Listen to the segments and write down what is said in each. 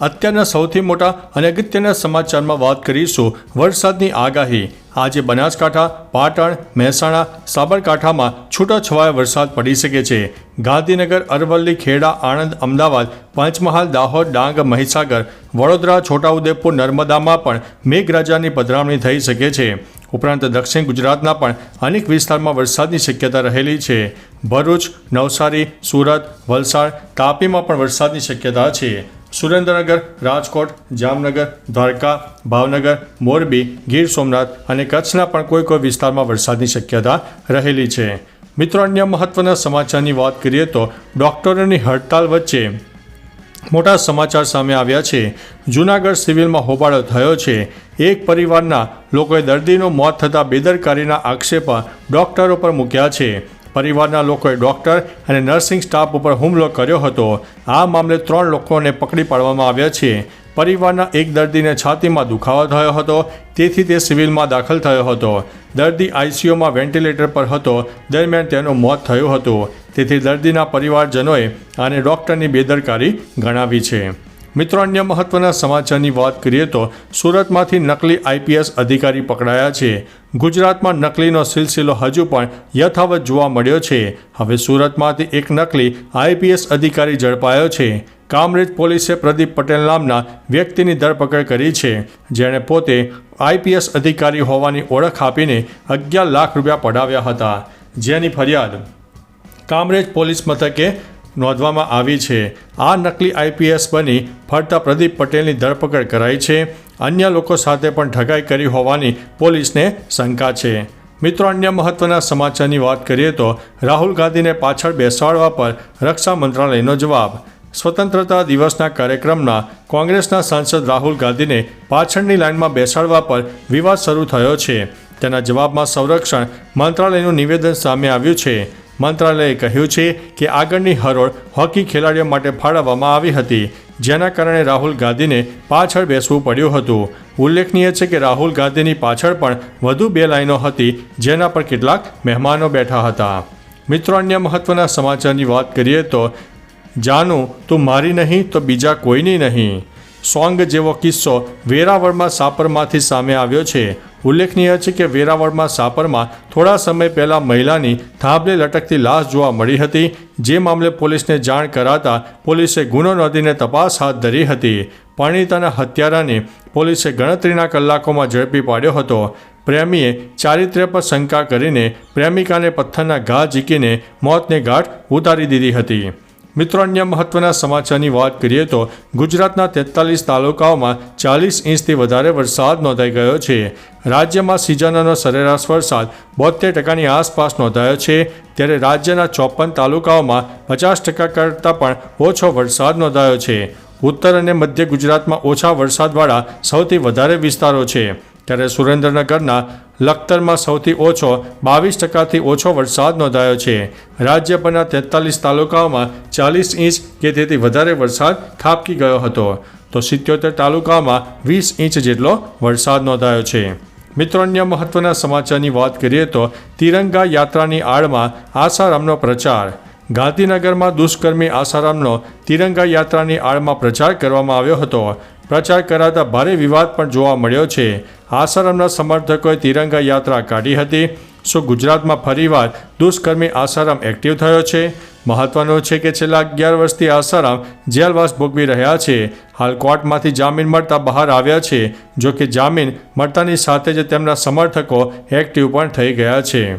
અત્યારના સૌથી મોટા અને અગત્યના સમાચારમાં વાત કરીશું. વરસાદની આગાહી. આજે બનાસકાંઠા, પાટણ, મહેસાણા, સાબરકાંઠામાં છૂટાછવાયા વરસાદ પડી શકે છે. ગાંધીનગર, અરવલ્લી, ખેડા, આણંદ, અમદાવાદ, પંચમહાલ, દાહોદ, ડાંગ, મહીસાગર, વડોદરા, છોટાઉદેપુર, નર્મદામાં પણ મેઘરાજાની પધરામણી થઈ શકે છે. ઉપરાંત દક્ષિણ ગુજરાતના પણ અનેક વિસ્તારમાં વરસાદની શક્યતા રહેલી છે. ભરૂચ, નવસારી, સુરત, વલસાડ તાપીમાં પણ વરસાદની શક્યતા છે. સુરેન્દ્રનગર, રાજકોટ, જામનગર, દ્વારકા, ભાવનગર, મોરબી, ગીર સોમનાથ અને કચ્છના પણ કોઈ કોઈ વિસ્તારમાં વરસાદની શક્યતા રહેલી છે. મિત્રો, અન્ય મહત્વના સમાચારની વાત કરીએ તો ડોક્ટરોની હડતાલ વચ્ચે મોટા સમાચાર સામે આવ્યા છે. જૂનાગઢ સિવિલમાં હોબાળો થયો છે. એક પરિવારના લોકોએ દર્દીનું મોત થતાં બેદરકારીના આક્ષેપ ડોક્ટરો પર મૂક્યા છે. પરિવારના લોકોએ ડોક્ટર અને નર્સિંગ સ્ટાફ ઉપર હુમલો કર્યો હતો. આ મામલે ત્રણ લોકોને પકડી પાડવામાં આવ્યા છે. પરિવારના એક દર્દીને છાતીમાં દુખાવો થયો હતો. તેથી તે સિવિલમાં દાખલ થયો હતો. દર્દી આઈસીયુમાં વેન્ટિલેટર પર હતો. દરમિયાન તેનું મોત થયું હતું. તેથી દર્દીના પરિવારજનોએ આને ડૉક્ટરની બેદરકારી ગણાવી છે. મિત્રો, અન્ય મહત્વના સમાચારની વાત કરીએ તો સુરતમાંથી નકલી આઈપીએસ અધિકારી પકડાયા છે. ગુજરાતમાં નકલીનો સિલસિલો હજુ પણ યથાવત જોવા મળ્યો છે. હવે સુરતમાંથી એક નકલી આઈપીએસ અધિકારી ઝડપાયો છે. કામરેજ પોલીસે પ્રદીપ પટેલ નામના વ્યક્તિની ધરપકડ કરી છે. જેણે પોતે આઈપીએસ અધિકારી હોવાની ઓળખ આપીને અગિયાર લાખ રૂપિયા પડાવ્યા હતા. જેની ફરિયાદ કામરેજ પોલીસ મથકે નોંધવામાં આવી છે. આ નકલી આઈપીએસ બની ફરતા પ્રદીપ પટેલની ધરપકડ કરાઈ છે. અન્ય લોકો સાથે પણ ઠગાઈ કરી હોવાની પોલીસને શંકા છે. મિત્રો, અન્ય મહત્વના સમાચારની વાત કરીએ તો રાહુલ ગાંધીને પાછળ બેસાડવા પર રક્ષા મંત્રાલયનો જવાબ. સ્વતંત્રતા દિવસના કાર્યક્રમના કોંગ્રેસના સાંસદ રાહુલ ગાંધીને પાછળની લાઇનમાં બેસાડવા પર વિવાદ શરૂ થયો છે. તેના જવાબમાં સંરક્ષણ મંત્રાલયનું નિવેદન સામે આવ્યું છે. મંત્રાલયે કહ્યું છે કે આગળની હરોળ હોકી ખેલાડીઓ માટે ફાળવવામાં આવી હતી, જેના કારણે રાહુલ ગાંધીને પાછળ બેસવું પડ્યું હતું. ઉલ્લેખનીય છે કે રાહુલ ગાંધીની પાછળ પણ વધુ બે લાઈનો હતી, જેના પર કેટલાક મહેમાનો બેઠા હતા. મિત્રો, અન્ય મહત્વના સમાચારની વાત કરીએ તો, જાનું, તું મારી નહીં તો બીજા કોઈની નહીં. સોંગ જેવો કિસ્સો વેરાવળમાં સાપરમાંથી સામે આવ્યો છે. ઉલ્લેખનીય છે કે વેરાવળમાં સાપરમાં થોડા સમય પહેલાં મહિલાની થાંભલે લટકતી લાશ જોવા મળી હતી. જે મામલે પોલીસને જાણ કરાતા પોલીસે ગુનો નોંધીને તપાસ હાથ ધરી હતી. પરિણીતાના હત્યારાને પોલીસે ગણતરીના કલાકોમાં ઝડપી પાડ્યો હતો. પ્રેમીએ ચારિત્ર્ય પર શંકા કરીને પ્રેમિકાને પથ્થરના ઘા ઝીકીને મોતને ગાંઠ ઉતારી દીધી હતી. મિત્રો, અન્ય મહત્વના સમાચારની વાત કરીએ તો ગુજરાતના તેતાલીસ તાલુકાઓમાં ચાલીસ ઇંચથી વધારે વરસાદ નોંધાઈ ગયો છે. રાજ્યમાં સિઝનનો સરેરાશ વરસાદ બોતેર ટકાની આસપાસ નોંધાયો છે. ત્યારે રાજ્યના ચોપન તાલુકાઓમાં પચાસ ટકા કરતાં પણ ઓછો વરસાદ નોંધાયો છે. ઉત્તર અને મધ્ય ગુજરાતમાં ઓછા વરસાદવાળા સૌથી વધારે વિસ્તારો છે. ત્યારે સુરેન્દ્રનગરના લખતરમાં સૌથી ઓછો બાવીસ ટકાથી ઓછો વરસાદ નોંધાયો છે. રાજ્યભરના તેતાલીસ તાલુકાઓમાં ચાલીસ ઇંચ કે તેથી વધારે વરસાદ ખાબકી ગયો હતો. તો સિત્યોતેર તાલુકાઓમાં વીસ ઇંચ જેટલો વરસાદ નોંધાયો છે. મિત્રો, અન્ય મહત્વના સમાચારની વાત કરીએ તો તિરંગા યાત્રાની આડમાં આસારામનો પ્રચાર. ગાંધીનગરમાં દુષ્કર્મી આસારામનો તિરંગા યાત્રાની આડમાં પ્રચાર કરવામાં આવ્યો હતો. પ્રચાર કરાતા ભારે વિવાદ પણ જોવા મળ્યો છે. આસારામના સમર્થકોએ તિરંગા યાત્રા કાઢી હતી. શું ગુજરાતમાં ફરીવાર દુષ્કર્મી આસારામ એક્ટિવ થયો છે. મહત્વનું છે કે છેલ્લા અગિયાર વર્ષથી આસારામ જેલવાસ ભોગવી રહ્યા છે. હાલ કોર્ટમાંથી જામીન મળતા બહાર આવ્યા છે, જો કે જામીન મળતાની સાથે જ તેમના સમર્થકો એક્ટિવ પણ થઈ ગયા છે.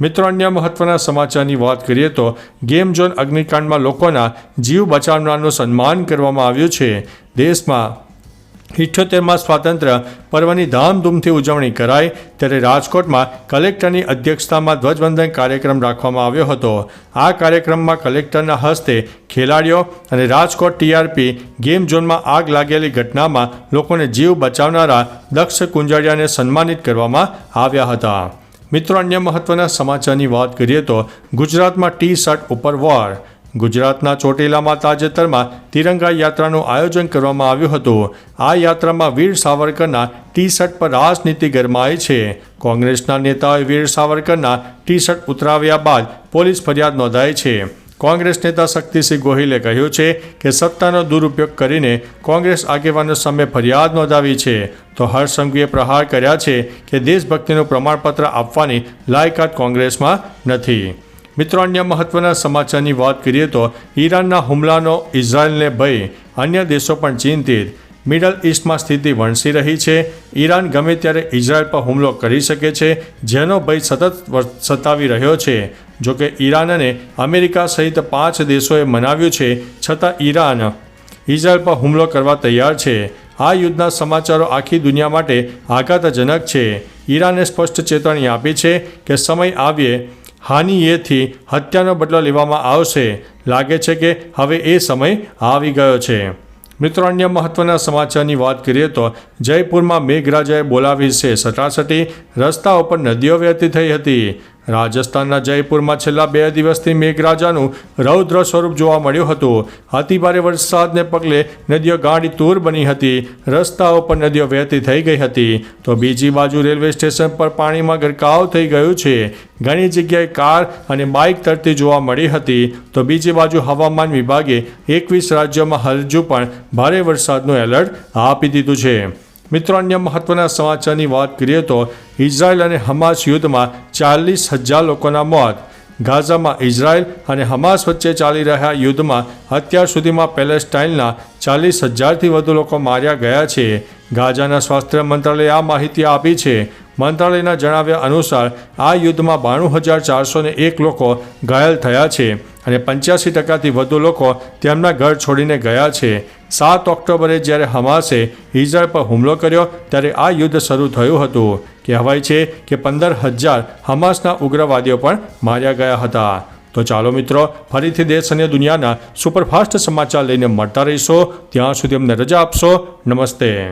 મિત્રો, અન્ય મહત્વના સમાચારની વાત કરીએ તો ગેમ ઝોન અગ્નિકાંડમાં લોકોના જીવ બચાવનારનું સન્માન કરવામાં આવ્યું છે. દેશમાં ઇઠ્યોતેરમાં સ્વાતંત્ર્ય પર્વની ધામધૂમથી ઉજવણી કરાઈ, ત્યારે રાજકોટમાં કલેક્ટરની અધ્યક્ષતામાં ધ્વજવંદન કાર્યક્રમ રાખવામાં આવ્યો હતો. આ કાર્યક્રમમાં કલેક્ટરના હસ્તે ખેલાડીઓ અને રાજકોટ ટીઆરપી ગેમ ઝોનમાં આગ લાગેલી ઘટનામાં લોકોને જીવ બચાવનારા દક્ષ કુંજાડિયાને સન્માનિત કરવામાં આવ્યા હતા. મિત્રો, અન્ય મહત્વના સમાચારની વાત કરીએ તો ગુજરાતમાં ટી શર્ટ ઉપર વોર ગુજરાતના ચોટીલામાં તાજેતરમાં તિરંગા યાત્રાનું આયોજન કરવામાં આવ્યું હતું. આ યાત્રામાં વીર સાવરકરના ટી શર્ટ પર રાજનીતિ ગરમાઈ છે. કોંગ્રેસના નેતાઓએ વીર સાવરકરના ટી શર્ટ ઉતરાવ્યા બાદ પોલીસ ફરિયાદ નોંધાઈ છે. કોંગ્રેસ નેતા શક્તિસિંહ ગોહિલે કહ્યું છે કે સત્તાનો દુરુપયોગ કરીને કોંગ્રેસ આગેવાનો સામે ફરિયાદ નોંધાવી છે. તો હર્ષ પ્રહાર કર્યા છે કે દેશભક્તિનું પ્રમાણપત્ર આપવાની લાયકાત કોંગ્રેસમાં નથી. મિત્રો, અન્ય મહત્વના સમાચારની વાત કરીએ તો ઈરાનના હુમલાનો ઇઝરાયલને ભય, અન્ય દેશો પણ ચિંતિત. મિડલ ઇસ્ટમાં સ્થિતિ વણસી રહી છે. ઈરાન ગમે ત્યારે ઇઝરાયલ પર હુમલો કરી શકે છે, જેનો ભય સતત સતાવી રહ્યો છે. જોકે ઈરાન અને અમેરિકા સહિત પાંચ દેશોએ મનાવ્યું છે, છતાં ઈરાન ઇઝરાયલ પર હુમલો કરવા તૈયાર છે. આ યુદ્ધના સમાચારો આખી દુનિયા માટે આઘાતજનક છે. ઈરાને સ્પષ્ટ ચેતવણી આપી છે કે સમય આવ્યે હાનિએથી હત્યાનો બદલો લેવામાં આવશે. લાગે છે કે હવે એ સમય આવી ગયો છે. મિત્રો, અન્ય મહત્વના સમાચારની વાત કરીએ તો જયપુરમાં મેઘરાજાએ બોલાવી છે. સટાસટી રસ્તા ઉપર નદીઓ વહેતી થઈ હતી. રાજસ્થાનના જયપુરમાં છેલ્લા બે દિવસથી મેઘરાજાનું રૌદ્ર સ્વરૂપ જોવા મળ્યું હતું. અતિભારે વરસાદને પગલે નદીઓ ગાડી તૂર બની હતી. રસ્તાઓ પર નદીઓ વહેતી થઈ ગઈ હતી. તો બીજી બાજુ રેલવે સ્ટેશન પર પાણીમાં ગરકાવ થઈ ગયું છે. ઘણી જગ્યાએ કાર અને બાઇક તરતી જોવા મળી હતી. તો બીજી બાજુ હવામાન વિભાગે એકવીસ રાજ્યોમાં હજુ પણ ભારે વરસાદનું એલર્ટ આપી દીધું છે. મિત્રો, અન્ય મહત્વના સમાચારની વાત કરીએ તો ઇઝરાયલ અને હમાસ યુદ્ધમાં ચાલીસ હજાર લોકોના મોત. ગાઝામાં ઇઝરાયલ અને હમાસ વચ્ચે ચાલી રહ્યા યુદ્ધમાં અત્યાર સુધીમાં પેલેસ્ટાઇનના ચાલીસ હજારથી વધુ લોકો માર્યા ગયા છે. ગાઝાના સ્વાસ્થ્ય મંત્રાલયે આ માહિતી આપી છે. મંત્રાલયના જણાવ્યા અનુસાર, આ યુદ્ધમાં બાણું હજાર ચારસો એક લોકો ઘાયલ થયા છે. અને પંચ્યાસી ટકાથી વધુ લોકો તેમના ઘર છોડીને ગયા છે. સાત ઓક્ટોબરે જ્યારે હમાસે ઇઝરાયલ પર હુમલો કર્યો, ત્યારે આ યુદ્ધ શરૂ થયું હતું. કહેવાય છે કે પંદર હજાર હમાસના ઉગ્રવાદીઓ પણ માર્યા ગયા હતા. તો ચાલો મિત્રો, ફરીથી દેશ અને દુનિયાના સુપરફાસ્ટ સમાચાર લઈને મળતા રહીશો. ત્યાં સુધી અમને રજા આપશો. નમસ્તે.